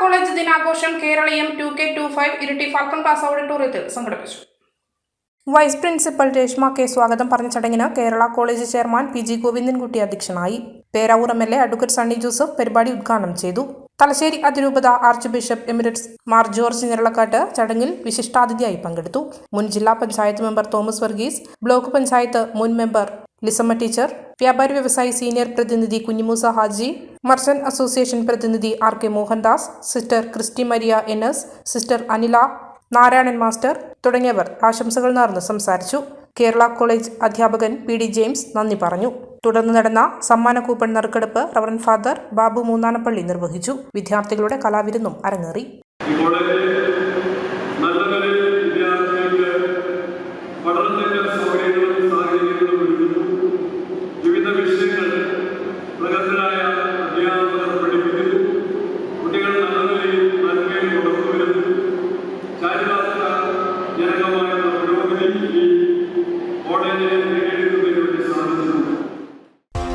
College ദിനാഘോഷം Keraleeyam two K two five ഇരട്ടി falcon class ഓഡിറ്റോറിയത്തിൽ സംഘടിപ്പിച്ചു. വൈസ് പ്രിൻസിപ്പൽ രേഷ്മ കെ സ്വാഗതം പറഞ്ഞ ചടങ്ങിന് Kerala college chairman P G Govindankutty അധ്യക്ഷനായി. Peravoor M L A advocate Sunny Joseph പരിപാടി ഉദ്ഘാടനം ചെയ്തു. തലശ്ശേരി അതിരൂപത archbishop emeritus Mar George Njaralakatt ചടങ്ങിൽ വിശിഷ്ടാതിഥിയായി പങ്കെടുത്തു. മുൻ ജില്ലാ panchayat member Thomas Varghese block panchayat മുൻ മെമ്പർ ലിസമ്മ ടീച്ചർ വ്യാപാരി വ്യവസായി സീനിയർ പ്രതിനിധി കുഞ്ഞിമൂസ ഹാജി മർച്ചന്റ് അസോസിയേഷൻ പ്രതിനിധി R K Mohandas sister Christy Maria N S sister Anila Narayanan master തുടങ്ങിയവർ ആശംസകൾ നേർന്ന് സംസാരിച്ചു. കേരള കോളേജ് അധ്യാപകൻ പി ഡി ജെയിംസ് നന്ദി പറഞ്ഞു. തുടർന്ന് നടന്ന സമ്മാന കൂപ്പൺ നറുക്കെടുപ്പ് റവറൻ ഫാദർ ബാബു മൂന്നാനപ്പള്ളി നിർവഹിച്ചു. വിദ്യാർത്ഥികളുടെ കലാവിരുന്നും അരങ്ങേറി.